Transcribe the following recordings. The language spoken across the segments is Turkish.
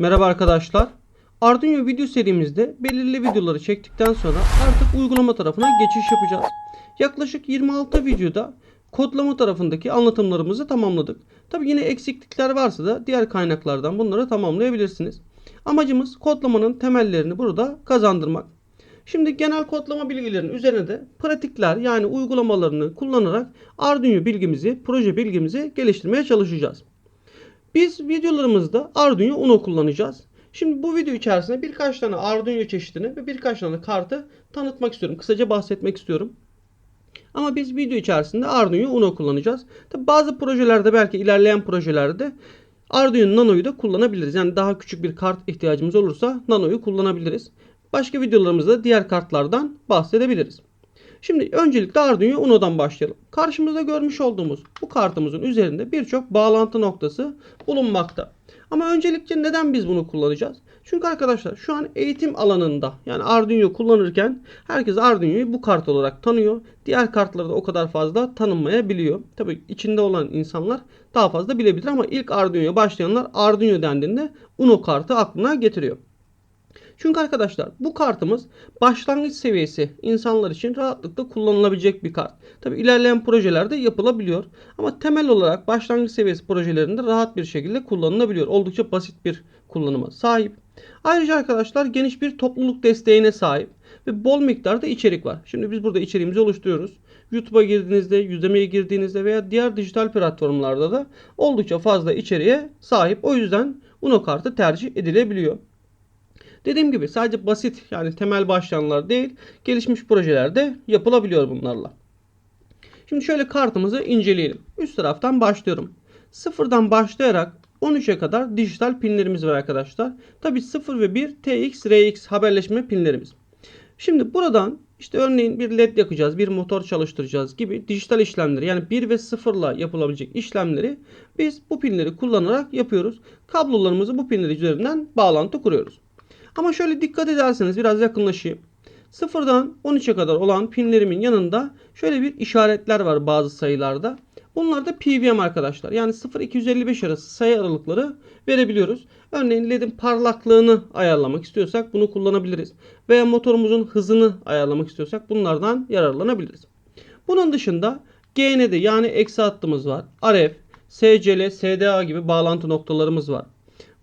Merhaba arkadaşlar. Arduino video serimizde belirli videoları çektikten sonra artık uygulama tarafına geçiş yapacağız. Yaklaşık 26 videoda kodlama tarafındaki anlatımlarımızı tamamladık. Tabi yine eksiklikler varsa da diğer kaynaklardan bunları tamamlayabilirsiniz. Amacımız kodlamanın temellerini burada kazandırmak. Şimdi genel kodlama bilgilerinin üzerine de pratikler yani uygulamalarını kullanarak Arduino bilgimizi, proje bilgimizi geliştirmeye çalışacağız. Biz videolarımızda Arduino Uno kullanacağız. Şimdi bu video içerisinde birkaç tane Arduino çeşidini ve birkaç tane kartı tanıtmak istiyorum. Kısaca bahsetmek istiyorum. Ama biz video içerisinde Arduino Uno kullanacağız. Tabi bazı projelerde belki ilerleyen projelerde Arduino Nano'yu da kullanabiliriz. Yani daha küçük bir kart ihtiyacımız olursa Nano'yu kullanabiliriz. Başka videolarımızda diğer kartlardan bahsedebiliriz. Şimdi öncelikle Arduino Uno'dan başlayalım. Karşımızda görmüş olduğumuz bu kartımızın üzerinde birçok bağlantı noktası bulunmakta. Ama öncelikle neden biz bunu kullanacağız? Çünkü arkadaşlar şu an eğitim alanında yani Arduino kullanırken herkes Arduino'yu bu kart olarak tanıyor. Diğer kartları da o kadar fazla tanınmayabiliyor. Tabii içinde olan insanlar daha fazla bilebilir ama ilk Arduino'ya başlayanlar Arduino dendiğinde Uno kartı aklına getiriyor. Çünkü arkadaşlar bu kartımız başlangıç seviyesi insanlar için rahatlıkla kullanılabilecek bir kart. Tabi ilerleyen projelerde yapılabiliyor. Ama temel olarak başlangıç seviyesi projelerinde rahat bir şekilde kullanılabiliyor. Oldukça basit bir kullanıma sahip. Ayrıca arkadaşlar geniş bir topluluk desteğine sahip ve bol miktarda içerik var. Şimdi biz burada içeriğimizi oluşturuyoruz. YouTube'a girdiğinizde, Udemy'ye girdiğinizde veya diğer dijital platformlarda da oldukça fazla içeriğe sahip. O yüzden Uno kartı tercih edilebiliyor. Dediğim gibi sadece basit yani temel başlayanlar değil gelişmiş projelerde yapılabiliyor bunlarla. Şimdi şöyle kartımızı inceleyelim. Üst taraftan başlıyorum. Sıfırdan başlayarak 13'e kadar dijital pinlerimiz var arkadaşlar. Tabi 0 ve 1 TX, RX haberleşme pinlerimiz. Şimdi buradan işte örneğin bir led yakacağız, bir motor çalıştıracağız gibi dijital işlemleri yani 1 ve 0 ile yapılabilecek işlemleri biz bu pinleri kullanarak yapıyoruz. Kablolarımızı bu pinler üzerinden bağlantı kuruyoruz. Ama şöyle dikkat ederseniz biraz yakınlaşayım. Sıfırdan 13'e kadar olan pinlerimin yanında şöyle bir işaretler var bazı sayılarda. Bunlar da PWM arkadaşlar. Yani 0-255 arası sayı aralıkları verebiliyoruz. Örneğin LED'in parlaklığını ayarlamak istiyorsak bunu kullanabiliriz. Veya motorumuzun hızını ayarlamak istiyorsak bunlardan yararlanabiliriz. Bunun dışında GND yani eksi hattımız var. RF, SCL, SDA gibi bağlantı noktalarımız var.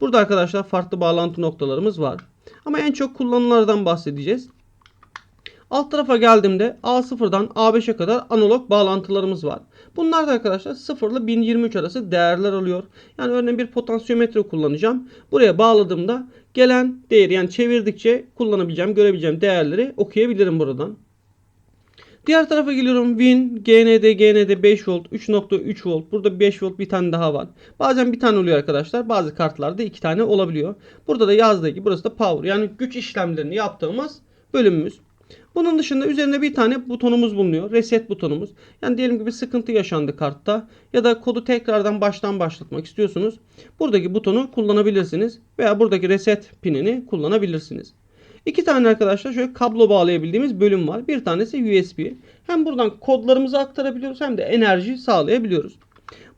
Burada arkadaşlar farklı bağlantı noktalarımız var. Ama en çok kullanılardan bahsedeceğiz. Alt tarafa geldiğimde A0'dan A5'e kadar analog bağlantılarımız var. Bunlar da arkadaşlar 0 ile 1023 arası değerler alıyor. Yani örneğin bir potansiyometre kullanacağım. Buraya bağladığımda gelen değeri yani çevirdikçe kullanabileceğim, görebileceğim değerleri okuyabilirim buradan. Diğer tarafa geliyorum. Win, GND, GND 5 volt, 3.3 volt. Burada 5 volt bir tane daha var. Bazen bir tane oluyor arkadaşlar. Bazı kartlarda iki tane olabiliyor. Burada da yazdığı gibi burası da power. Yani güç işlemlerini yaptığımız bölümümüz. Bunun dışında üzerinde bir tane butonumuz bulunuyor. Reset butonumuz. Yani diyelim ki bir sıkıntı yaşandı kartta ya da kodu tekrardan baştan başlatmak istiyorsunuz. Buradaki butonu kullanabilirsiniz veya buradaki reset pinini kullanabilirsiniz. İki tane arkadaşlar şöyle kablo bağlayabildiğimiz bölüm var. Bir tanesi USB. Hem buradan kodlarımızı aktarabiliyoruz hem de enerji sağlayabiliyoruz.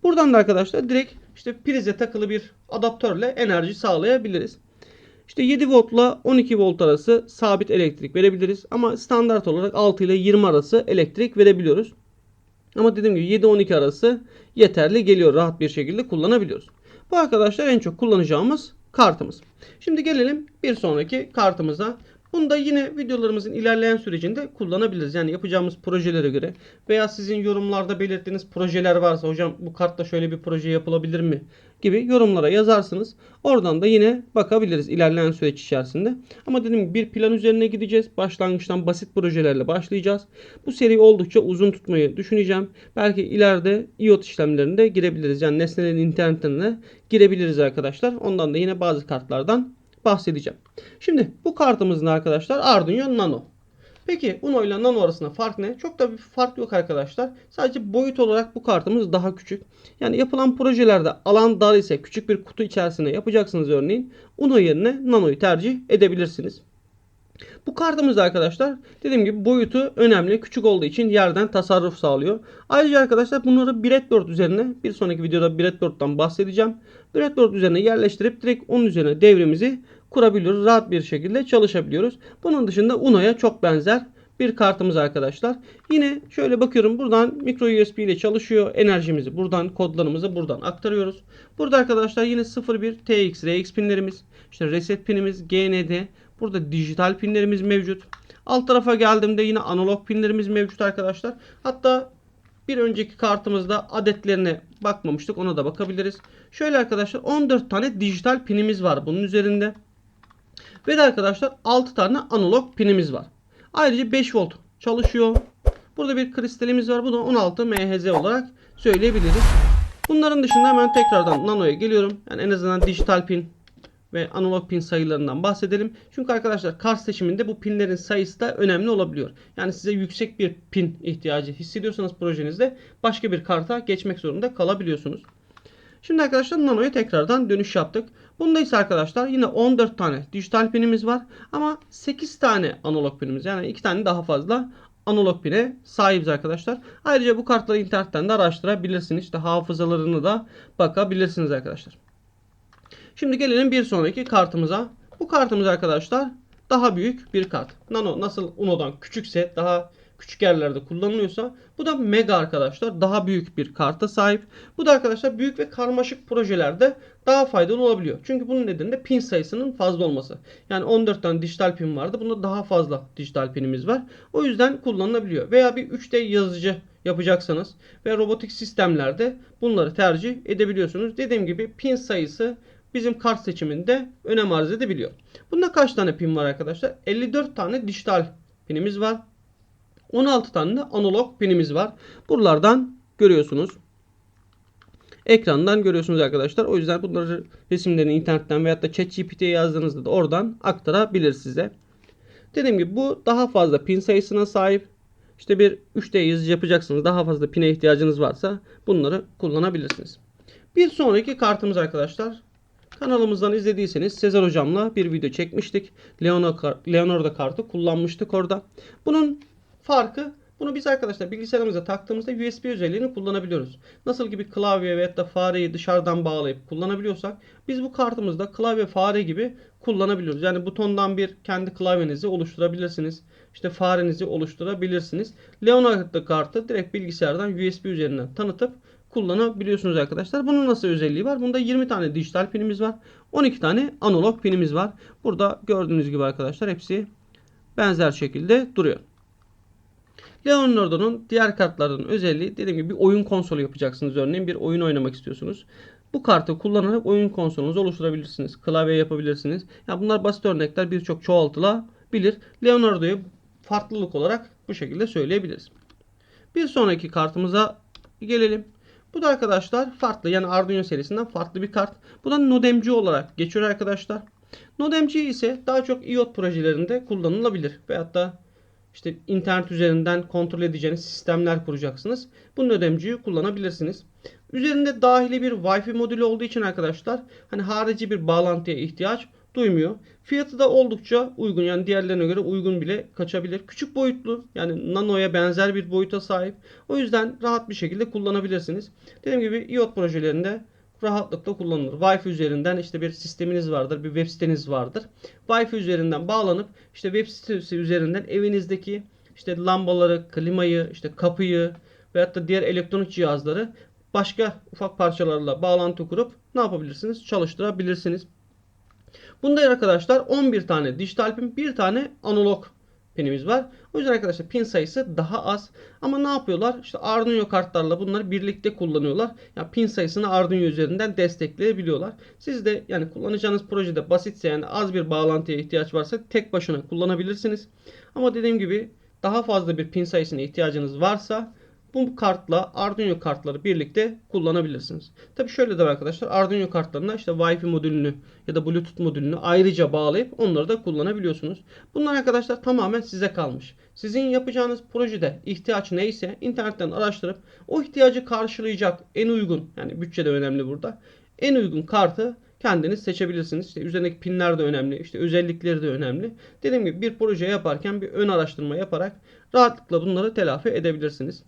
Buradan da arkadaşlar direkt işte prize takılı bir adaptörle enerji sağlayabiliriz. İşte 7 voltla 12 volt arası sabit elektrik verebiliriz. Ama standart olarak 6 ile 20 arası elektrik verebiliyoruz. Ama dediğim gibi 7-12 arası yeterli geliyor. Rahat bir şekilde kullanabiliyoruz. Bu arkadaşlar en çok kullanacağımız kartımız. Şimdi gelelim bir sonraki kartımıza. Bunu da yine videolarımızın ilerleyen sürecinde kullanabiliriz. Yani yapacağımız projelere göre veya sizin yorumlarda belirttiğiniz projeler varsa hocam bu kartla şöyle bir proje yapılabilir mi gibi yorumlara yazarsınız. Oradan da yine bakabiliriz ilerleyen süreç içerisinde. Ama dediğim gibi bir plan üzerine gideceğiz. Başlangıçtan basit projelerle başlayacağız. Bu seri oldukça uzun tutmayı düşüneceğim. Belki ileride IoT işlemlerinde girebiliriz. Yani nesnelerin internetine girebiliriz arkadaşlar. Ondan da yine bazı kartlardan bahsedeceğim. Şimdi bu kartımızın arkadaşlar Arduino Nano. Peki Uno ile Nano arasında fark ne? Çok da bir fark yok arkadaşlar. Sadece boyut olarak bu kartımız daha küçük. Yani yapılan projelerde alan dar ise küçük bir kutu içerisine yapacaksınız örneğin. Uno yerine Nano'yu tercih edebilirsiniz. Bu kartımız arkadaşlar dediğim gibi boyutu önemli. Küçük olduğu için yerden tasarruf sağlıyor. Ayrıca arkadaşlar bunları breadboard üzerine bir sonraki videoda breadboard'dan bahsedeceğim. breadboard üzerine yerleştirip direkt onun üzerine devremizi kurabiliyoruz. Rahat bir şekilde çalışabiliyoruz. Bunun dışında Uno'ya çok benzer bir kartımız arkadaşlar. Yine şöyle bakıyorum buradan micro USB ile çalışıyor. Enerjimizi buradan kodlarımızı buradan aktarıyoruz. Burada arkadaşlar yine 01 TX RX pinlerimiz, işte reset pinimiz, GND, burada dijital pinlerimiz mevcut. Alt tarafa geldiğimde yine analog pinlerimiz mevcut arkadaşlar. Hatta bir önceki kartımızda adetlerine bakmamıştık. Ona da bakabiliriz. Şöyle arkadaşlar 14 tane dijital pinimiz var bunun üzerinde. Ve de arkadaşlar 6 tane analog pinimiz var. Ayrıca 5 volt çalışıyor. Burada bir kristalimiz var. Bu da 16 MHz olarak söyleyebiliriz. Bunların dışında hemen tekrardan Nano'ya geliyorum. Yani en azından dijital pin ve analog pin sayılarından bahsedelim. Çünkü arkadaşlar kart seçiminde bu pinlerin sayısı da önemli olabiliyor. Yani size yüksek bir pin ihtiyacı hissediyorsanız projenizde başka bir karta geçmek zorunda kalabiliyorsunuz. Şimdi arkadaşlar Nano'ya tekrardan dönüş yaptık. Bunda ise arkadaşlar yine 14 tane dijital pinimiz var ama 8 tane analog pinimiz yani 2 tane daha fazla analog pine sahibiz arkadaşlar. Ayrıca bu kartları internetten de araştırabilirsiniz. İşte hafızalarını da bakabilirsiniz arkadaşlar. Şimdi gelelim bir sonraki kartımıza. Bu kartımız arkadaşlar daha büyük bir kart. Nano nasıl Uno'dan küçükse daha küçük yerlerde kullanılıyorsa bu da Mega arkadaşlar daha büyük bir karta sahip. Bu da arkadaşlar büyük ve karmaşık projelerde daha faydalı olabiliyor. Çünkü bunun nedeni de pin sayısının fazla olması. Yani 14 tane dijital pin vardı. Bunda daha fazla dijital pinimiz var. O yüzden kullanılabiliyor. Veya bir 3D yazıcı yapacaksanız ve robotik sistemlerde bunları tercih edebiliyorsunuz. Dediğim gibi pin sayısı bizim kart seçiminde önem arz edebiliyor. Bunda kaç tane pin var arkadaşlar? 54 tane dijital pinimiz var. 16 tane de analog pinimiz var. Buralardan görüyorsunuz. Ekrandan görüyorsunuz arkadaşlar. O yüzden bunları resimlerini internetten veyahut da ChatGPT'ye yazdığınızda da oradan aktarabilir size. Dediğim gibi bu daha fazla pin sayısına sahip. İşte bir 3D yazıcı yapacaksınız. Daha fazla pine ihtiyacınız varsa bunları kullanabilirsiniz. Bir sonraki kartımız arkadaşlar. Kanalımızdan izlediyseniz Sezer hocamla bir video çekmiştik. Leonardo kartı kullanmıştık orada. Bunun farkı bunu biz arkadaşlar bilgisayarımıza taktığımızda USB özelliğini kullanabiliyoruz. Nasıl gibi klavye ve da fareyi dışarıdan bağlayıp kullanabiliyorsak biz bu kartımızda klavye fare gibi kullanabiliyoruz. Yani butondan bir kendi klavyenizi oluşturabilirsiniz. İşte farenizi oluşturabilirsiniz. Leonardo kartı direkt bilgisayardan USB üzerinden tanıtıp kullanabiliyorsunuz arkadaşlar. Bunun nasıl özelliği var? Bunda 20 tane dijital pinimiz var. 12 tane analog pinimiz var. Burada gördüğünüz gibi arkadaşlar hepsi benzer şekilde duruyor. Leonardo'nun diğer kartlardan özelliği dediğim gibi bir oyun konsolu yapacaksınız. Örneğin bir oyun oynamak istiyorsunuz. Bu kartı kullanarak oyun konsolunuzu oluşturabilirsiniz. Klavye yapabilirsiniz. Ya bunlar basit örnekler birçok çoğaltılabilir. Leonardo'yu farklılık olarak bu şekilde söyleyebiliriz. Bir sonraki kartımıza gelelim. Bu da arkadaşlar farklı yani Arduino serisinden farklı bir kart. Bu da Nodemci olarak geçiyor arkadaşlar. Nodemci ise daha çok IoT projelerinde kullanılabilir. Veyahut da işte internet üzerinden kontrol edeceğiniz sistemler kuracaksınız. Bunun ödemciyi kullanabilirsiniz. Üzerinde dahili bir Wi-Fi modülü olduğu için arkadaşlar hani harici bir bağlantıya ihtiyaç duymuyor. Fiyatı da oldukça uygun yani diğerlerine göre uygun bile kaçabilir. Küçük boyutlu yani Nano'ya benzer bir boyuta sahip. O yüzden rahat bir şekilde kullanabilirsiniz. Dediğim gibi IoT projelerinde rahatlıkla kullanılır. Wi-Fi üzerinden işte bir sisteminiz vardır, bir web siteniz vardır. Wi-Fi üzerinden bağlanıp işte web sitesi üzerinden evinizdeki işte lambaları, klimayı, işte kapıyı veyahut da diğer elektronik cihazları başka ufak parçalarla bağlantı kurup ne yapabilirsiniz? Çalıştırabilirsiniz. Bunda arkadaşlar 11 tane dijital pin, bir tane analog pinimiz var. O yüzden arkadaşlar pin sayısı daha az. Ama ne yapıyorlar? İşte Arduino kartlarla bunları birlikte kullanıyorlar. Yani pin sayısını Arduino üzerinden destekleyebiliyorlar. Siz de yani kullanacağınız projede basitse yani az bir bağlantıya ihtiyaç varsa tek başına kullanabilirsiniz. Ama dediğim gibi daha fazla bir pin sayısına ihtiyacınız varsa bu kartla Arduino kartları birlikte kullanabilirsiniz. Tabi şöyle de arkadaşlar Arduino kartlarına işte Wi-Fi modülünü ya da Bluetooth modülünü ayrıca bağlayıp onları da kullanabiliyorsunuz. Bunlar arkadaşlar tamamen size kalmış. Sizin yapacağınız projede ihtiyaç neyse internetten araştırıp o ihtiyacı karşılayacak en uygun yani bütçe de önemli burada. En uygun kartı kendiniz seçebilirsiniz. İşte üzerindeki pinler de önemli. işte özellikleri de önemli. Dediğim gibi bir proje yaparken bir ön araştırma yaparak rahatlıkla bunları telafi edebilirsiniz.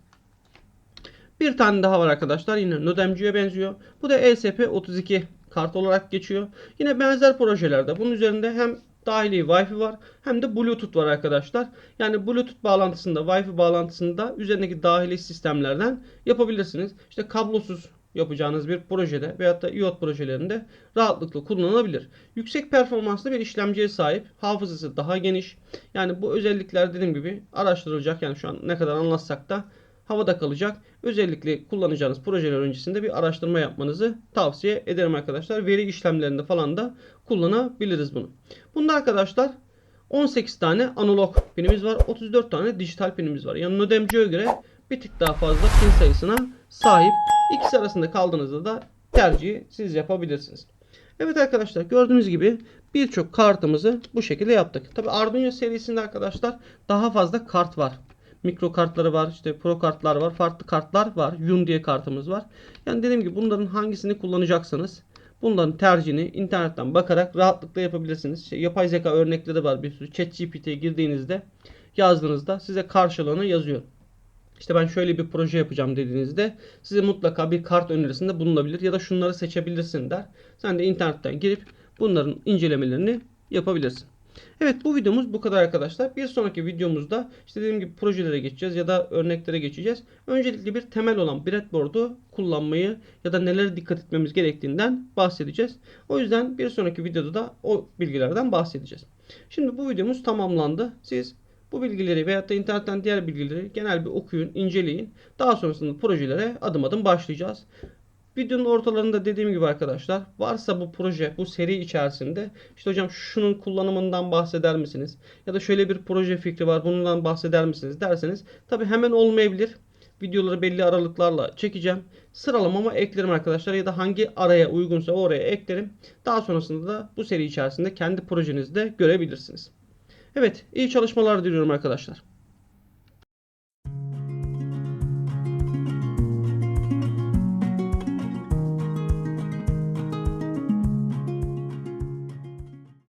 Bir tane daha var arkadaşlar. Yine Nodemci'ye benziyor. Bu da ESP32 kart olarak geçiyor. Yine benzer projelerde bunun üzerinde hem dahili Wi-Fi var hem de Bluetooth var arkadaşlar. Yani Bluetooth bağlantısında, Wi-Fi bağlantısında üzerindeki dahili sistemlerden yapabilirsiniz. İşte kablosuz yapacağınız bir projede veyahut da IoT projelerinde rahatlıkla kullanılabilir. Yüksek performanslı bir işlemciye sahip, hafızası daha geniş. Yani bu özellikler dediğim gibi araştırılacak. Yani şu an ne kadar anlatsak da havada kalacak. Özellikle kullanacağınız projeler öncesinde bir araştırma yapmanızı tavsiye ederim arkadaşlar. Veri işlemlerinde falan da kullanabiliriz bunu. Bunda arkadaşlar 18 tane analog pinimiz var. 34 tane dijital pinimiz var. Yani modemciye göre bir tık daha fazla pin sayısına sahip. İkisi arasında kaldığınızda da tercihi siz yapabilirsiniz. Evet arkadaşlar gördüğünüz gibi birçok kartımızı bu şekilde yaptık. Tabi Arduino serisinde arkadaşlar daha fazla kart var. Mikro kartları var, işte pro kartlar var, farklı kartlar var. Yun diye kartımız var. Yani dediğim gibi bunların hangisini kullanacaksanız bunların tercihini internetten bakarak rahatlıkla yapabilirsiniz. İşte yapay zeka örnekleri var bir sürü. ChatGPT'ye girdiğinizde yazdığınızda size karşılığını yazıyor. İşte ben şöyle bir proje yapacağım dediğinizde size mutlaka bir kart önerisinde bulunabilir ya da şunları seçebilirsin der. Sen de internetten girip bunların incelemelerini yapabilirsin. Evet bu videomuz bu kadar arkadaşlar. Bir sonraki videomuzda işte dediğim gibi projelere geçeceğiz ya da örneklere geçeceğiz. Öncelikle bir temel olan breadboard'u kullanmayı ya da nelere dikkat etmemiz gerektiğinden bahsedeceğiz. O yüzden bir sonraki videoda da o bilgilerden bahsedeceğiz. Şimdi bu videomuz tamamlandı. Siz bu bilgileri veyahut da internetten diğer bilgileri genel bir okuyun, inceleyin. Daha sonrasında projelere adım adım başlayacağız. Videonun ortalarında dediğim gibi arkadaşlar varsa bu proje bu seri içerisinde işte hocam şunun kullanımından bahseder misiniz? Ya da şöyle bir proje fikri var bundan bahseder misiniz derseniz tabi hemen olmayabilir. Videoları belli aralıklarla çekeceğim. Sıralamama eklerim arkadaşlar ya da hangi araya uygunsa oraya eklerim. Daha sonrasında da bu seri içerisinde kendi projenizde görebilirsiniz. Evet iyi çalışmalar diliyorum arkadaşlar.